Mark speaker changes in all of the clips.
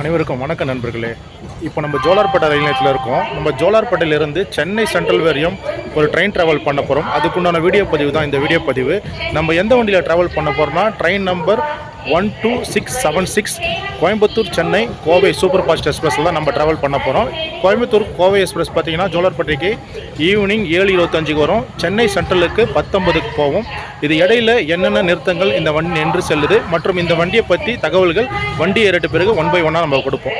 Speaker 1: அனைவருக்கும் வணக்கம் நண்பர்களே. இப்போ நம்ம ஜோலார்பேட்டை ரயில் நிலையத்தில் இருக்கோம். நம்ம ஜோலார்பேட்டையிலிருந்து சென்னை சென்ட்ரல் வரையும் ஒரு ட்ரெயின் ட்ராவல் பண்ண போகிறோம் அதுக்குண்டான வீடியோ பதிவு தான் இந்த வீடியோ பதிவு. நம்ம எந்த வண்டியில் ட்ராவல் பண்ண போகிறோம்னா train number one two six seven six Coimbatore Chennai Kovai super fast எக்ஸ்பிரஸில் தான் நம்ம ட்ராவல் பண்ண போகிறோம் கோயம்புத்தூர் கோவை எக்ஸ்பிரஸ் பார்த்தீங்கன்னா ஜோலார்பட்டிக்கு ஈவினிங் ஏழு இருபத்தஞ்சுக்கு வரும். சென்னை சென்ட்ரலுக்கு பத்தொன்பதுக்கு போகும் இது இடையில என்னென்ன நிறுத்தங்கள் இந்த வண்டி நின்று செல்லுது? மற்றும் இந்த வண்டியை பற்றி தகவல்கள் வண்டி ஏறிட்ட பிறகு ஒன் பை ஒன்னாக நம்ம கொடுப்போம்.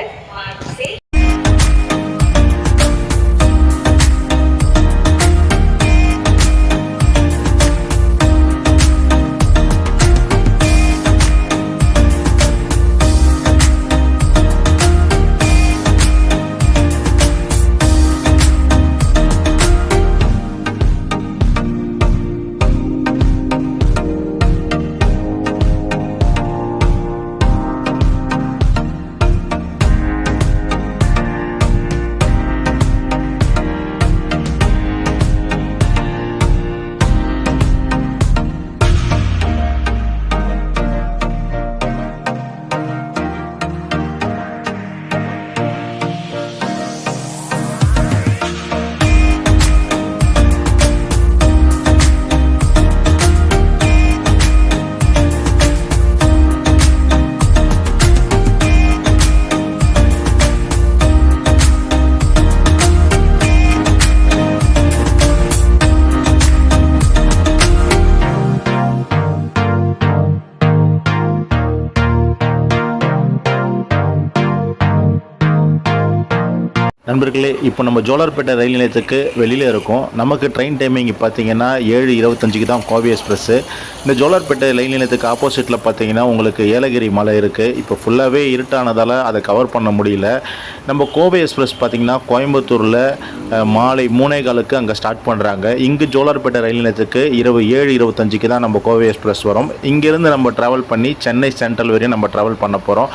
Speaker 1: நண்பர்களே இப்போ நம்ம ஜோலார்பேட்டை ரயில் நிலையத்துக்கு வெளியில் இருக்கோம். நமக்கு ட்ரெயின் டைமிங் பார்த்தீங்கன்னா ஏழு இருபத்தஞ்சுக்கு தான் கோவை எக்ஸ்பிரஸ்ஸு இந்த ஜோலார்பேட்டை ரயில் நிலையத்துக்கு ஆப்போசிட்டில் பார்த்தீங்கன்னா உங்களுக்கு ஏலகிரி மலை இருக்குது இப்போ ஃபுல்லாகவே இருட்டானதால் அதை கவர் பண்ண முடியல. நம்ம கோவை எக்ஸ்பிரஸ் பார்த்தீங்கன்னா கோயம்புத்தூரில் மாலை மூணே காலுக்கு அங்கே ஸ்டார்ட் பண்ணுறாங்க இங்கு ஜோலார்பேட்டை ரயில் நிலையத்துக்கு இரவு ஏழு இருபத்தஞ்சுக்கு தான் நம்ம கோவை எக்ஸ்பிரஸ் வரும். இங்கேருந்து நம்ம ட்ராவல் பண்ணி சென்னை சென்ட்ரல் வரையும் நம்ம ட்ராவல் பண்ண போகிறோம்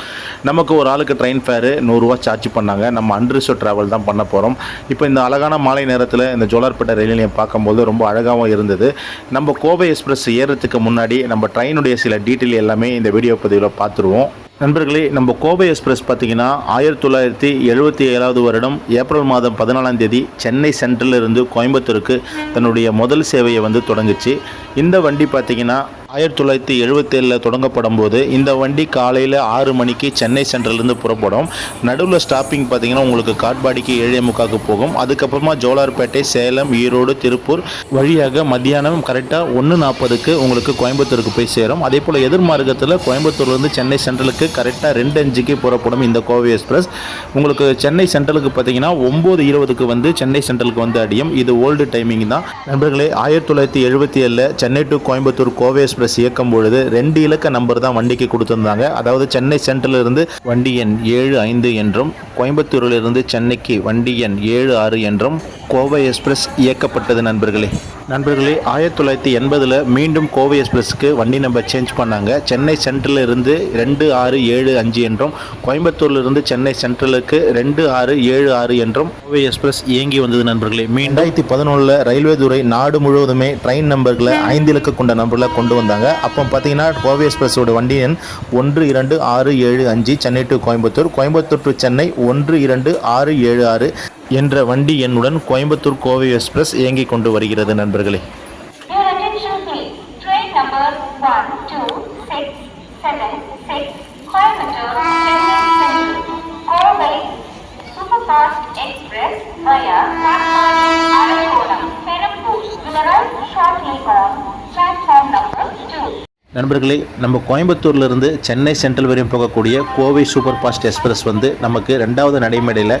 Speaker 1: நமக்கு ஒரு ஆளுக்கு ட்ரெயின் ஃபேரு நூறுரூவா சார்ஜ் பண்ணாங்க. நம்ம அன்ரிசர்வ் ட்ராவல் தான் பண்ண போகிறோம் இப்போ இந்த அழகான மாலை நேரத்தில் இந்த ஜோலார்பேட்டை ரயில் நிலையம் பார்க்கும்போது ரொம்ப அழகாகவும் இருந்தது. நம்ம கோவை எக்ஸ்பிரஸ் ஏறுறதுக்கு முன்னாடி நம்ம ட்ரெயினுடைய சில டீட்டெயில் எல்லாமே இந்த வீடியோ பதிவில் பார்த்துருவோம். நண்பர்களே நம்ம கோவை எக்ஸ்பிரஸ் பார்த்தீங்கன்னா ஆயிரத்தி தொள்ளாயிரத்தி எழுபத்தி ஏழாவது வருடம் ஏப்ரல் மாதம் பதினாலாம் தேதி சென்னை சென்ட்ரலிருந்து கோயம்புத்தூருக்கு தன்னுடைய முதல் சேவையை வந்து தொடங்குச்சு. இந்த வண்டி பார்த்தீங்கன்னா ஆயிரத்தி தொள்ளாயிரத்தி எழுபத்தேழில் தொடங்கப்படும் போது இந்த வண்டி காலையில் ஆறு மணிக்கு சென்னை சென்ட்ரல்லேருந்து புறப்படும். நடுவில் ஸ்டாப்பிங் பார்த்தீங்கன்னா உங்களுக்கு காட்பாடிக்கு ஏழியமுக்காக்கு போகும். அதுக்கப்புறமா ஜோலார்பேட்டை சேலம் ஈரோடு திருப்பூர் வழியாக மத்தியானம் கரெக்டாக ஒன்று நாற்பதுக்கு உங்களுக்கு கோயம்புத்தூருக்கு போய் சேரும். அதே போல் எதிர்மார்க்கத்தில் கோயம்புத்தூர்லேருந்து சென்னை சென்ட்ரலுக்கு கரெக்டாக ரெண்டு அஞ்சுக்கு புறப்படும் இந்த கோவை எக்ஸ்பிரஸ். உங்களுக்கு சென்னை சென்ட்ரலுக்கு பார்த்தீங்கன்னா ஒம்பது இருபதுக்கு வந்து சென்னை சென்ட்ரலுக்கு வந்து அடியும். இது ஓல்டு டைமிங் தான். நண்பர்களே ஆயிரத்தி தொள்ளாயிரத்தி எழுபத்தி ஏழில் சென்னை டு கோயம்புத்தூர் கோவை எக்ஸ்பிரஸ் இயக்கும் பொழுது ரெண்டு இலக்க நம்பர் தான் வண்டிக்கு கொடுத்துருந்தாங்க. அதாவது சென்னை சென்ட்ரல் இருந்து வண்டி எண் ஏழு ஐந்து என்றும் கோயம்புத்தூரில் இருந்து சென்னைக்கு வண்டி எண் ஏழு ஆறு என்றும் கோவை எக்ஸ்பிரஸ் இயக்கப்பட்டது நண்பர்களே. நண்பர்களே ஆயிரத்தி தொள்ளாயிரத்தி எண்பதில் மீண்டும் கோவை எக்ஸ்பிரஸ்க்கு வண்டி நம்பர் சேஞ்ச் பண்ணாங்க. சென்னை சென்ட்ரலில் இருந்து ரெண்டு ஆறு ஏழு அஞ்சு என்றும் கோயம்புத்தூர்ல இருந்து சென்னை சென்ட்ரலுக்கு ரெண்டு ஆறு ஏழு ஆறு என்றும் கோவை எக்ஸ்பிரஸ் இயங்கி வந்தது நண்பர்களே. மீண்டும் ரெண்டாயிரத்தி பதினொன்றில் ரயில்வே துறை நாடு முழுவதுமே ட்ரெயின் நம்பர்களை ஐந்து இலக்க கொண்ட நம்பர்களை கொண்டு வந்தாங்க. அப்போ பார்த்தீங்கன்னா கோவை எக்ஸ்பிரஸோட வண்டி எண் ஒன்று இரண்டு ஆறு ஏழு அஞ்சு சென்னை டு கோயம்புத்தூர். கோயம்புத்தூர் டு சென்னை ஒன்று இரண்டு ஆறு ஏழு ஆறு என்ற வண்டி எண்ணுடன் கோயம்புத்தூர் கோவை எக்ஸ்பிரஸ் இயங்கிக் கொண்டு வருகிறது நண்பர்களே. நண்பர்களே நம்ம கோயம்புத்தூர்லேருந்து சென்னை சென்ட்ரல் வரையும் போகக்கூடிய கோவை சூப்பர் ஃபாஸ்ட் எக்ஸ்பிரஸ் வந்து நமக்கு ரெண்டாவது நடைமேடையில்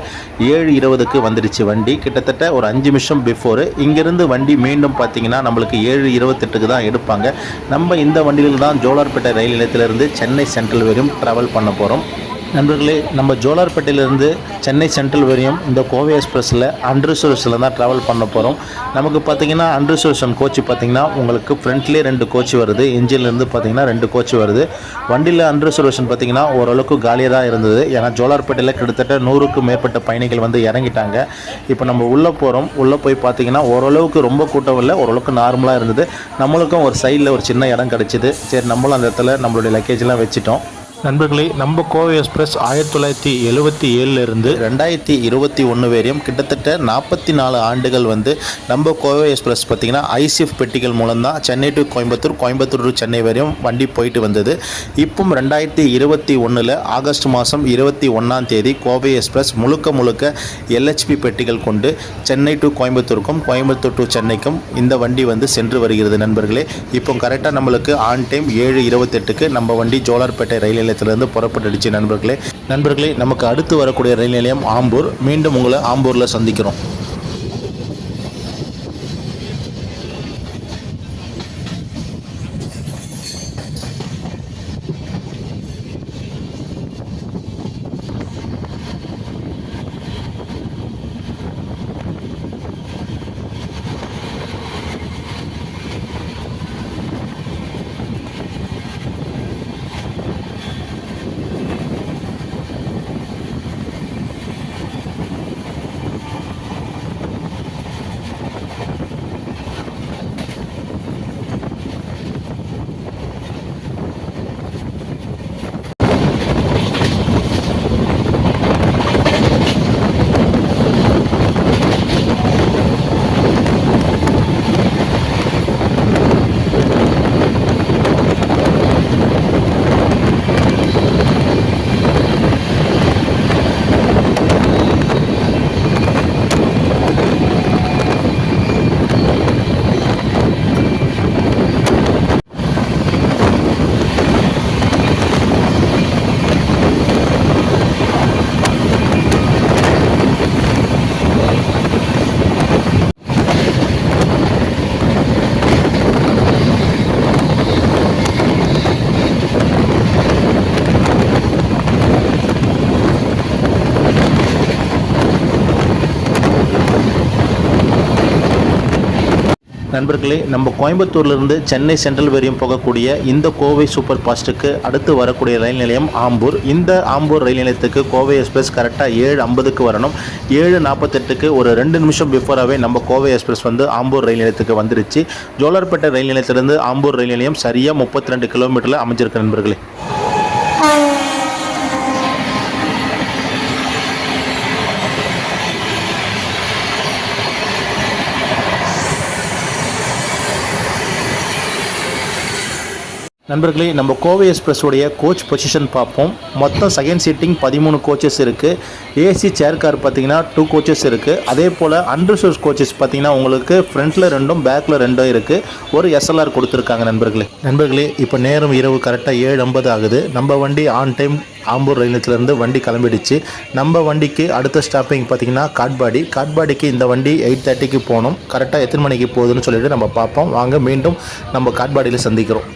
Speaker 1: ஏழு இருபதுக்கு வந்துடுச்சு வண்டி. கிட்டத்தட்ட ஒரு அஞ்சு நிமிஷம் பிஃபோரு இங்கேருந்து வண்டி மீண்டும் பார்த்தீங்கன்னா நம்மளுக்கு ஏழு இருபத்தெட்டுக்கு தான் எடுப்பாங்க. நம்ம இந்த வண்டியில் தான் ஜோலார்பேட்டை ரயில் நிலையத்திலிருந்து சென்னை சென்ட்ரல் வரையும் ட்ராவல் பண்ண போகிறோம் நண்பர்களே நம்ம ஜோலார்பேட்டையிலேருந்து சென்னை சென்ட்ரல் வரையும் இந்த கோவை எக்ஸ்பிரஸில் அன்ரிசர்வேஷனில் தான் ட்ராவல் பண்ண போகிறோம் நமக்கு பார்த்தீங்கன்னா அன்ரிசர்வேஷன் கோச் பார்த்தீங்கன்னா உங்களுக்கு ஃப்ரண்ட்லேயே ரெண்டு கோச் வருது இன்ஜின்லேருந்து பார்த்தீங்கன்னா ரெண்டு கோச் வருது. வண்டியில் அன்ரிசர்வேஷன் பார்த்தீங்கன்னா ஓரளவுக்கு காலியாக தான் இருந்தது. ஏன்னா ஜோலார்பேட்டையில் கிட்டத்தட்ட நூறுக்கும் மேற்பட்ட பயணிகள் வந்து இறங்கிட்டாங்க. இப்போ நம்ம உள்ளே போகிறோம் உள்ளே போய் பார்த்தீங்கன்னா ஓரளவுக்கு ரொம்ப கூட்டம் இல்லை ஓரளவுக்கு நார்மலாக இருந்தது. நம்மளுக்கும் ஒரு சைடில் ஒரு சின்ன இடம் கிடச்சிது. சரி நம்மளும் அந்த இடத்துல நம்மளுடைய லக்கேஜ்லாம் வச்சுட்டோம். நண்பர்களே நம்ம கோவை எக்ஸ்பிரஸ் ஆயிரத்தி தொள்ளாயிரத்தி எழுபத்தி ஏழுலேருந்து ரெண்டாயிரத்தி இருபத்தி ஒன்று வரையும் கிட்டத்தட்ட நாற்பத்தி நாலு ஆண்டுகள் வந்து நம்ம கோவை எக்ஸ்பிரஸ் பார்த்திங்கன்னா ஐசிஎஃப் பெட்டிகள் மூலம் தான் சென்னை டு கோயம்புத்தூர் கோயம்புத்தூர் டு சென்னை வரையும் வண்டி போயிட்டு வந்தது. இப்போ ரெண்டாயிரத்தி இருபத்தி ஒன்றில் ஆகஸ்ட் மாதம் இருபத்தி ஒன்றாம் தேதி கோவை எக்ஸ்பிரஸ் முழுக்க முழுக்க எல்ஹெச்பி பெட்டிகள் கொண்டு சென்னை டு கோயம்புத்தூருக்கும் கோயம்புத்தூர் டு சென்னைக்கும் இந்த வண்டி வந்து சென்று வருகிறது நண்பர்களே. இப்போ கரெக்டாக நம்மளுக்கு ஆன் டைம் ஏழு இருபத்தெட்டுக்கு நம்ம வண்டி ஜோலார்பேட்டை ரயில் நிலையத்திலிருந்து புறப்பட்டுடுச்சு நண்பர்களே. நண்பர்களே நமக்கு அடுத்து வரக்கூடிய ரயில் நிலையம் ஆம்பூர். மீண்டும் உங்களை ஆம்பூரில் சந்திக்கிறோம். நண்பர்களே நம்ம கோயம்புத்தூர்லேருந்து சென்னை சென்ட்ரல் வரையும் போகக்கூடிய இந்த கோவை சூப்பர் ஃபாஸ்ட்டுக்கு அடுத்து வரக்கூடிய ரயில் நிலையம் ஆம்பூர். இந்த ஆம்பூர் ரயில் நிலையத்துக்கு கோவை எக்ஸ்பிரஸ் கரெக்டாக ஏழு ஐம்பதுக்கு வரணும். ஏழு நாற்பத்தெட்டுக்கு ஒரு ரெண்டு நிமிஷம் பிஃபோராகவே நம்ம கோவை எக்ஸ்பிரஸ் வந்து ஆம்பூர் ரயில் நிலையத்துக்கு வந்துருச்சு. ஜோலார்பேட்டை ரயில் நிலையத்திலிருந்து ஆம்பூர் ரயில் நிலையம் சரியாக முப்பத்தி ரெண்டு கிலோமீட்டரில் அமைஞ்சிருக்கு நண்பர்களே. நண்பர்களே நம்ம கோவை எக்ஸ்பிரஸோடைய கோச் பொசிஷன் பார்ப்போம். மொத்தம் செகண்ட் சீட்டிங் பதிமூணு கோச்சஸ் இருக்குது ஏசி சேர் கார் பார்த்தீங்கன்னா டூ கோச்சஸ் இருக்குது அதே போல் அண்டர்சோர்ஸ் கோச்சஸ் பார்த்தீங்கன்னா உங்களுக்கு ஃப்ரண்ட்டில் ரெண்டும் பேக்கில் ரெண்டும் இருக்குது ஒரு எஸ்எல்ஆர் கொடுத்துருக்காங்க நண்பர்களே. நண்பர்களே இப்போ நேரம் இரவு கரெக்டாக ஏழு ஐம்பது ஆகுது. நம்ம வண்டி ஆன் டைம் ஆம்பூர் ரயில் நிலையத்திலேருந்து வண்டி கிளம்பிடுச்சு. நம்ம வண்டிக்கு அடுத்த ஸ்டாப்பிங் பார்த்தீங்கன்னா காட்பாடி. காட்பாடிக்கு இந்த வண்டி எயிட் தேர்ட்டிக்கு போகணும். கரெக்டாக எத்தனை மணிக்கு போகுதுன்னு சொல்லிட்டு நம்ம பார்ப்போம். வாங்க மீண்டும் நம்ம காட்பாடியில் சந்திக்கிறோம்.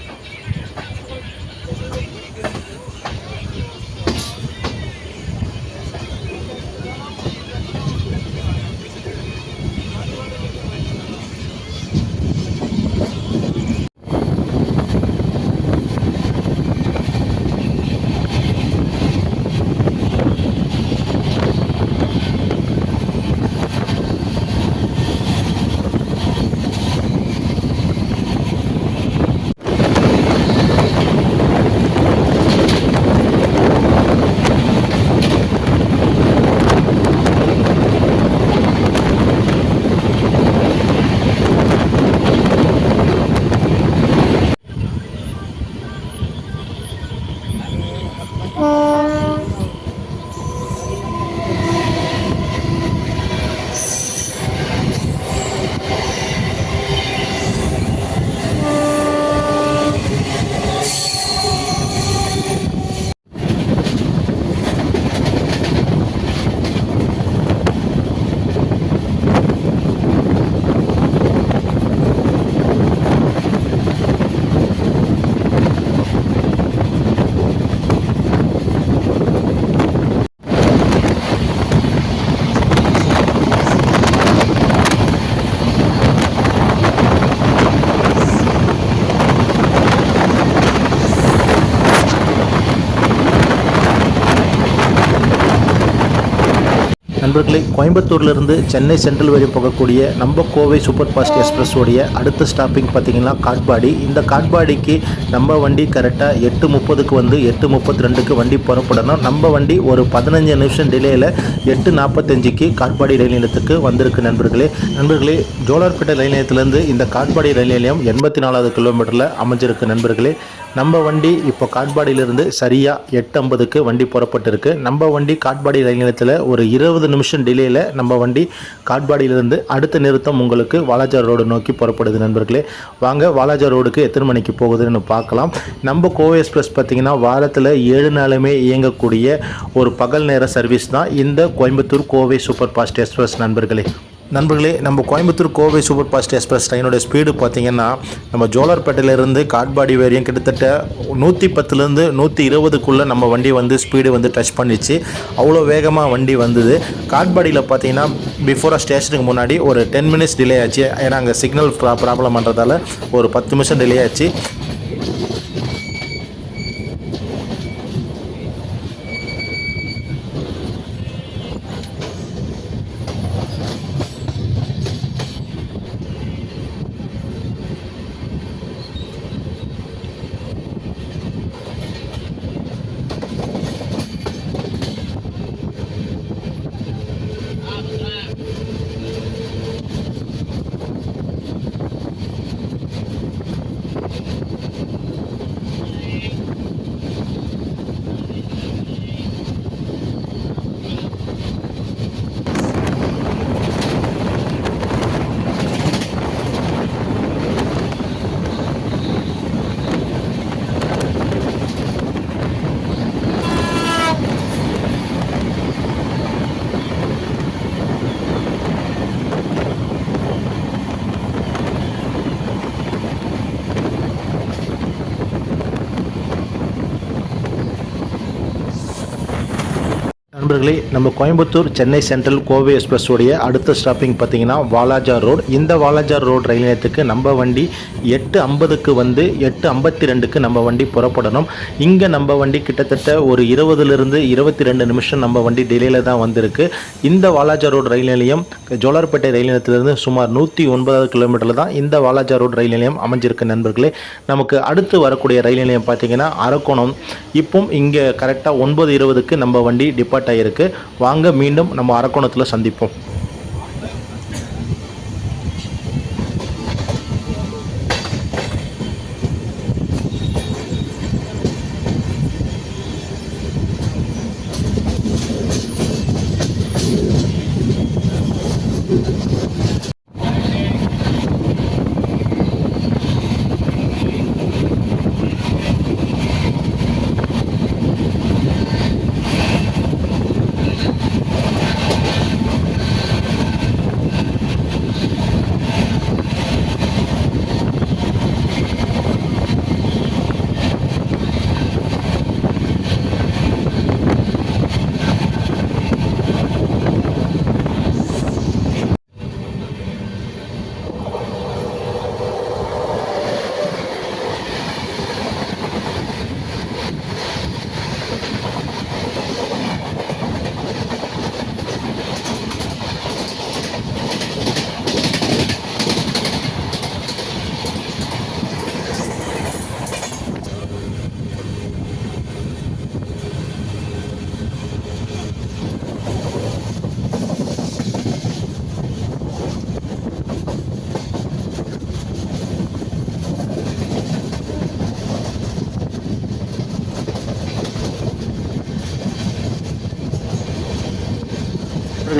Speaker 1: நண்பர்களே கோயம்புத்தூர்லேருந்து சென்னை சென்ட்ரல் வரை போகக்கூடிய நம்ம கோவை சூப்பர் ஃபாஸ்ட் எக்ஸ்பிரஸ் உடைய அடுத்த ஸ்டாப்பிங் பார்த்தீங்கன்னா காட்பாடி. இந்த காட்பாடிக்கு நம்ம வண்டி கரெக்டாக எட்டு முப்பதுக்கு வந்து எட்டு முப்பத்தி ரெண்டுக்கு வண்டி புறப்படணும். நம்ம வண்டி ஒரு பதினஞ்சு நிமிஷம் டிலேயில் எட்டு நாற்பத்தஞ்சுக்கு காட்பாடி ரயில் நிலையத்துக்கு வந்திருக்கு நண்பர்களே. நண்பர்களே ஜோலார்பேட்டை ரயில் நிலையத்திலேருந்து இந்த காட்பாடி ரயில் நிலையம் எண்பத்தி நாலாவது கிலோமீட்டரில் அமைஞ்சிருக்கு நண்பர்களே. நம்ம வண்டி இப்போ காட்பாடியிலிருந்து சரியாக எட்டு ஐம்பதுக்கு வண்டி புறப்பட்டிருக்கு. நம்ம வண்டி காட்பாடி ரயில் நிலையத்தில் ஒரு இருபது நிமிஷம் டிலேயில் நம்ம வண்டி காட்பாடியிலிருந்து அடுத்த நிறுத்தம் உங்களுக்கு வாலாஜார் ரோடு நோக்கி புறப்படுது நண்பர்களே. வாங்க வாலாஜார் ரோடுக்கு எத்தனை மணிக்கு போகுதுன்னு பார்க்கலாம். நம்ம கோவை எக்ஸ்பிரஸ் பார்த்திங்கன்னா வாரத்தில் ஏழு நாளுமே இயங்கக்கூடிய ஒரு பகல் நேர சர்வீஸ் தான் இந்த Coimbatore Kovai super fast express நண்பர்களே. நண்பர்களே நம்ம Coimbatore Kovai super fast express ட்ரெயினோட speed பார்த்தீங்கன்னா நம்ம ஜோலார்பேட்டையிலேருந்து காட்பாடி வரையும் கிட்டத்தட்ட நூற்றி பத்துலேருந்து நூற்றி இருபதுக்குள்ளே நம்ம வண்டி வந்து ஸ்பீடு வந்து டச் பண்ணிச்சு. அவ்வளோ வேகமாக வண்டி வந்தது. காட்பாடியில் பார்த்தீங்கன்னா பிஃபோராக ஸ்டேஷனுக்கு முன்னாடி ஒரு டென் மினிட்ஸ் டிலே ஆச்சு. ஏன்னா அங்கே சிக்னல் ப்ரா ப்ராப்ளம் பண்ணுறதால ஒரு பத்து நிமிஷம் டிலே ஆச்சு. நண்பர்களே நம்ம கோயம்புத்தூர் சென்னை சென்ட்ரல் கோவை எக்ஸ்பிரஸ் உடைய அடுத்த ஸ்டாப்பிங் பார்த்தீங்கன்னா வாலாஜார் ரோடு. இந்த வாலாஜார் ரோடு ரயில் நிலையத்துக்கு நம்ம வண்டி எட்டு ஐம்பதுக்கு வந்து எட்டு ஐம்பத்தி ரெண்டுக்கு நம்ம வண்டி புறப்படணும். இங்கே நம்ம வண்டி கிட்டத்தட்ட ஒரு இருபதுலேருந்து இருபத்தி ரெண்டு நிமிஷம் நம்ம வண்டி டிலேயில் தான் வந்திருக்கு. இந்த வாலாஜார் ரோடு ரயில் நிலையம் ஜோலார்பேட்டை ரயில் நிலையத்திலிருந்து சுமார் நூற்றி ஒன்பதாவது கிலோமீட்டரில் தான் இந்த வாலாஜார் ரோடு ரயில் நிலையம் அமைஞ்சிருக்கு நண்பர்களே. நமக்கு அடுத்து வரக்கூடிய ரயில் நிலையம் பார்த்தீங்கன்னா அரக்கோணம். இப்போ இங்கே கரெக்டாக ஒன்பது இருபதுக்கு நம்ம வண்டி டிபார்ட் ஆகிருக்கு வாங்க மீண்டும் நம்ம அரக்கோணத்தில் சந்திப்போம்.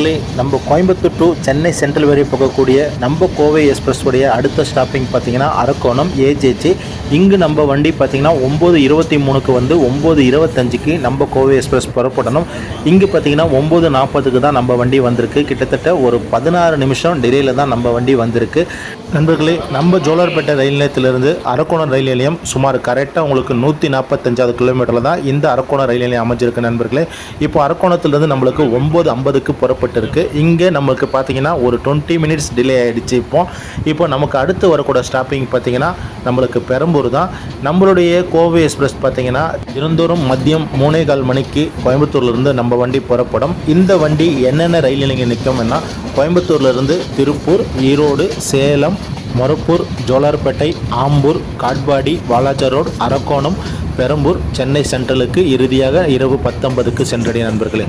Speaker 1: நண்பர்களே நம்ம கோயம்புத்தூர் டு சென்னை சென்ட்ரல் வரை போகக்கூடிய நம்ம கோவை எக்ஸ்பிரஸ் உடைய அடுத்த ஸ்டாப்பிங் பார்த்தீங்கன்னா அரக்கோணம் ஏஜேஜி இங்கு நம்ம வண்டி பார்த்தீங்கன்னா ஒம்பது இருபத்தி மூணுக்கு வந்து ஒம்பது இருபத்தஞ்சுக்கு நம்ம கோவை எக்ஸ்பிரஸ் புறப்படணும். இங்கு பார்த்தீங்கன்னா ஒம்பது நாற்பதுக்கு தான் நம்ம வண்டி வந்திருக்கு. கிட்டத்தட்ட ஒரு பதினாறு நிமிஷம் டிலேயில் தான் நம்ம வண்டி வந்திருக்கு. நண்பர்களே நம்ம ஜோலார்பேட்டை ரயில் நிலையத்திலிருந்து அரக்கோணம் ரயில் நிலையம் சுமார் கரெக்டாக உங்களுக்கு நூற்றி நாற்பத்தஞ்சாவது கிலோமீட்டரில் தான் இந்த அரக்கோணம் ரயில் நிலையம் அமைஞ்சிருக்கு நண்பர்களே. இப்போ அரக்கோணத்துலேருந்து நம்மளுக்கு ஒம்பது ஐம்பதுக்கு புறப்பட்டுருக்கு. இங்கே நம்மளுக்கு பார்த்தீங்கன்னா ஒரு டுவெண்ட்டி மினிட்ஸ் டிலே ஆகிடுச்சு இப்போ. இப்போ நமக்கு அடுத்து வரக்கூடிய ஸ்டாப்பிங் பார்த்தீங்கன்னா நம்மளுக்கு பெரம்பூர் பெரம்பூர் தான். நம்மளுடைய கோவை எக்ஸ்பிரஸ் பார்த்தீங்கன்னா தினந்தோறும் மதியம் மூணே கால் மணிக்கு கோயம்புத்தூர்லேருந்து நம்ம வண்டி புறப்படும். இந்த வண்டி என்னென்ன ரயில் நிலையம் நிற்கும்னா கோயம்புத்தூர்லேருந்து திருப்பூர் ஈரோடு சேலம் மொரப்பூர் ஜோலார்பேட்டை ஆம்பூர் காட்பாடி வாலாஜா ரோடு அரக்கோணம் பெரம்பூர் சென்னை சென்ட்ரலுக்கு இறுதியாக இரவு பத்தொன்பதுக்கு சென்றடைய நண்பர்களே.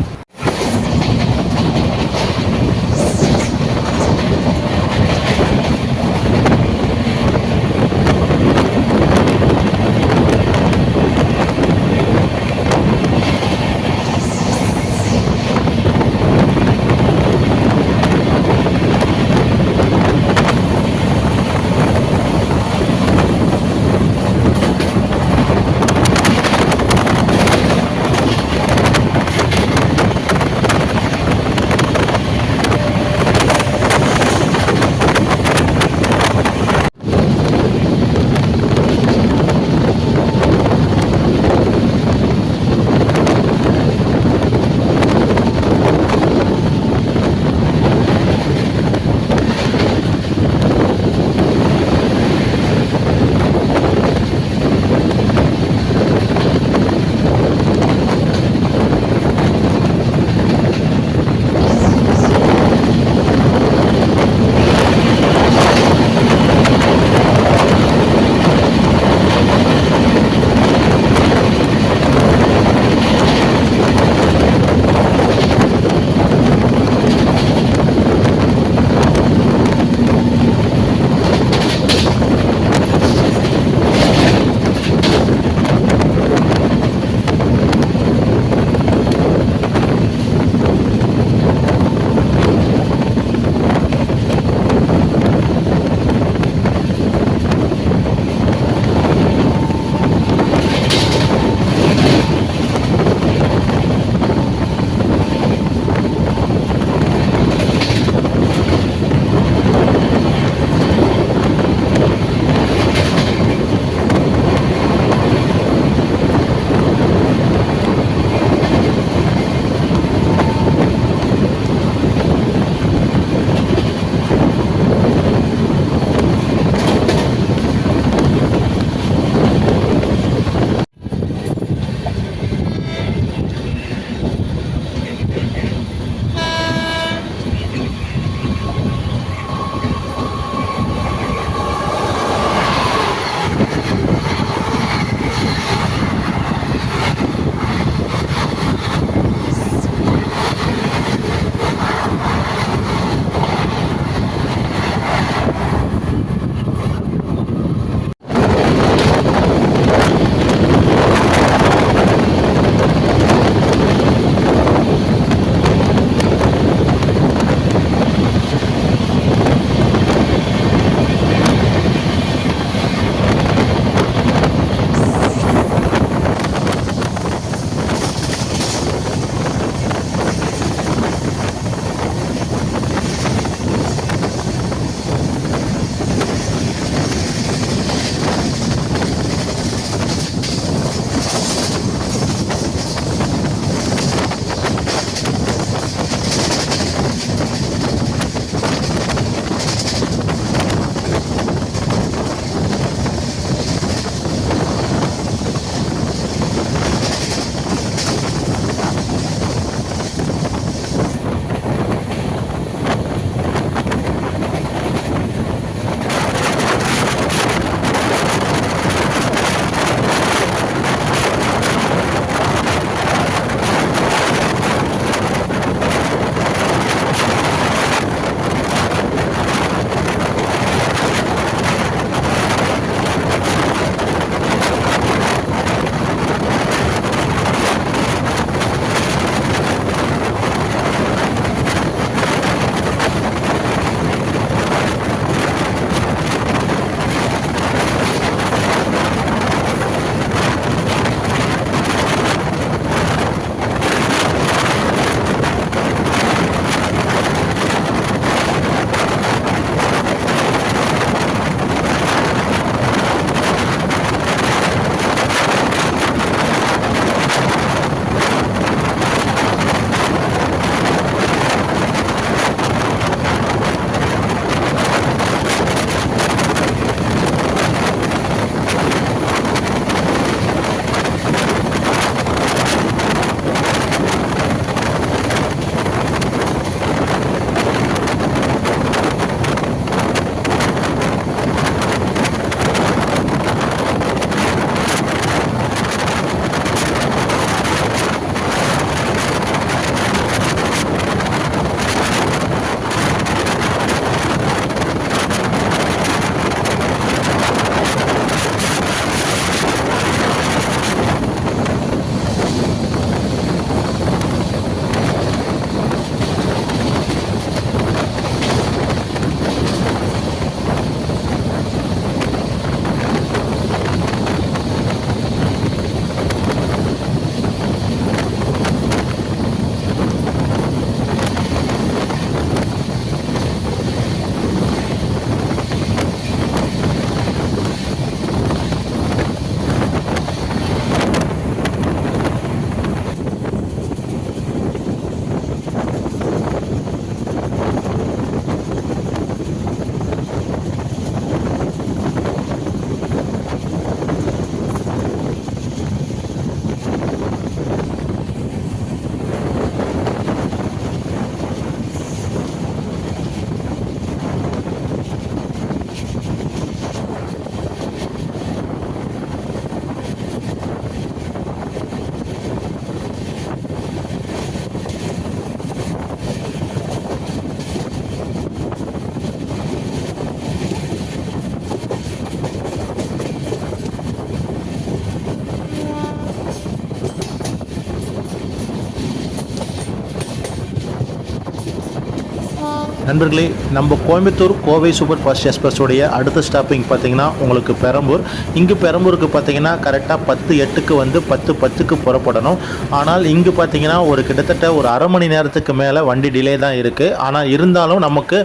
Speaker 1: நண்பர்களே நம்ம கோயம்புத்தூர் கோவை சூப்பர் ஃபாஸ்ட் எக்ஸ்பிரஸோடைய அடுத்த ஸ்டாப்பிங் பார்த்தீங்கன்னா உங்களுக்கு பெரம்பூர். இங்கு பெரம்பூருக்கு பார்த்தீங்கன்னா கரெக்டாக பத்து எட்டுக்கு வந்து பத்து பத்துக்கு புறப்படணும். ஆனால் இங்கு பார்த்தீங்கன்னா ஒரு கிட்டத்தட்ட ஒரு அரை மணி நேரத்துக்கு மேலே வண்டி டிலே தான் இருக்குது ஆனால் இருந்தாலும் நமக்கு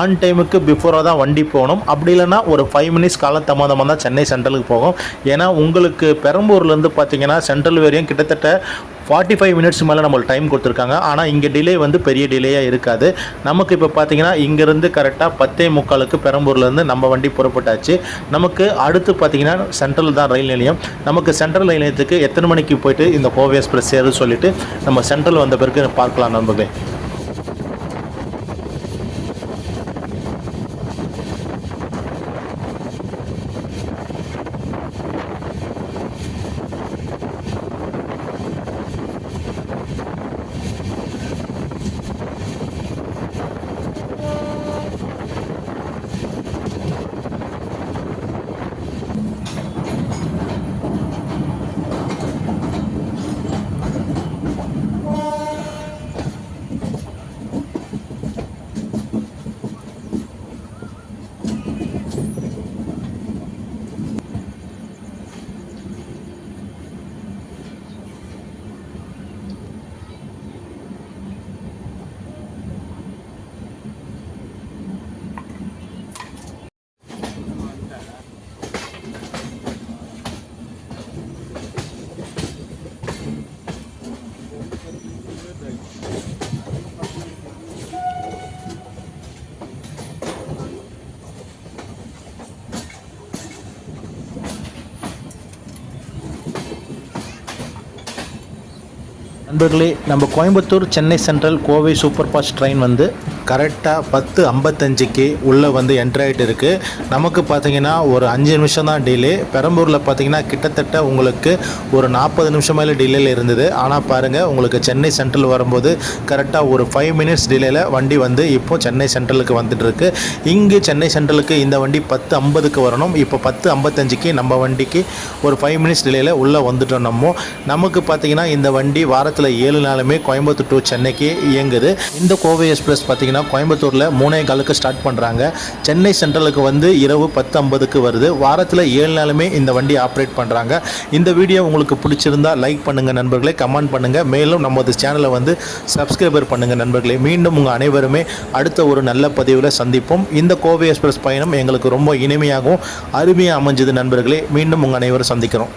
Speaker 1: ஆன் டைமுக்கு பிஃபோராக தான் வண்டி போகணும். அப்படி இல்லைன்னா ஒரு ஃபைவ் மினிட்ஸ் கால தாமதமாக தான் சென்னை சென்ட்ரலுக்கு போகும். ஏன்னா உங்களுக்கு பெரம்பூர்லேருந்து பார்த்தீங்கன்னா சென்ட்ரல் வரையும் கிட்டத்தட்ட ஃபார்ட்டி ஃபைவ் மினிட்ஸ் மேலே நம்மளுக்கு டைம் கொடுத்துருக்காங்க. ஆனால் இங்கே டிலே வந்து பெரிய டிலேயாக இருக்காது. நமக்கு இப்போ பார்த்தீங்கன்னா இங்கேருந்து கரெக்டாக பத்தே முக்காலுக்கு பெரம்பூர்லேருந்து நம்ம வண்டி புறப்பட்டாச்சு. நமக்கு அடுத்து பார்த்தீங்கன்னா சென்ட்ரல் தான் ரயில் நிலையம். நமக்கு சென்ட்ரல் ரயில் நிலையத்துக்கு எத்தனை மணிக்கு போயிட்டு இந்த கோவை எக்ஸ்பிரஸ் சேருன்னு சொல்லிட்டு நம்ம சென்ட்ரல் வந்த பிறகு பார்க்கலாம் நம்பவே நண்பர்களே நம்ம Coimbatore Chennai central Kovai super fast train வந்து கரெக்டாக பத்து ஐம்பத்தஞ்சுக்கு உள்ளே வந்து என்ட்ராயிட்டு இருக்குது நமக்கு பார்த்தீங்கன்னா ஒரு அஞ்சு நிமிஷம் தான் டிலே பெரம்பூரில் பார்த்தீங்கன்னா கிட்டத்தட்ட உங்களுக்கு ஒரு நாற்பது நிமிஷம் மேலே டிலேயில் இருந்தது. ஆனால் பாருங்கள் உங்களுக்கு சென்னை சென்ட்ரல் வரும்போது கரெக்டாக ஒரு ஃபைவ் மினிட்ஸ் டிலேயில் வண்டி வந்து இப்போ சென்னை சென்ட்ரலுக்கு வந்துட்டுருக்கு இங்கே இங்கு சென்னை சென்ட்ரலுக்கு இந்த வண்டி பத்து ஐம்பதுக்கு வரணும். இப்போ பத்து ஐம்பத்தஞ்சுக்கு நம்ம வண்டிக்கு ஒரு ஃபைவ் மினிட்ஸ் டிலேயில் உள்ளே வந்துட்டோம் நம்ம. நமக்கு பார்த்தீங்கன்னா இந்த வண்டி வாரத்தில் ஏழு நாளுமே கோயம்புத்தூர் டு சென்னைக்கு இயங்குது. இந்த கோவை எக்ஸ்பிரஸ் பார்த்தீங்கன்னா கோயம்புத்தூரில் மூணே காலுக்கு ஸ்டார்ட் பண்ணுறாங்க சென்னை சென்ட்ரலுக்கு வந்து இரவு பத்து ஐம்பதுக்கு வருது. வாரத்தில் ஏழு நாளுமே இந்த வண்டி ஆப்ரேட் பண்ணுறாங்க இந்த வீடியோ உங்களுக்கு பிடிச்சிருந்தா லைக் பண்ணுங்கள் நண்பர்களே கமெண்ட் பண்ணுங்கள் மேலும் நமது சேனலை வந்து சப்ஸ்கிரைபர் பண்ணுங்கள் நண்பர்களே. மீண்டும் உங்கள் அனைவருமே அடுத்த ஒரு நல்ல பதிவில் சந்திப்போம். இந்த கோவை எக்ஸ்பிரஸ் பயணம் எங்களுக்கு ரொம்ப இனிமையாகவும் அருமையாக அமைஞ்சது நண்பர்களே. மீண்டும் உங்கள் அனைவரும் சந்திக்கிறோம்.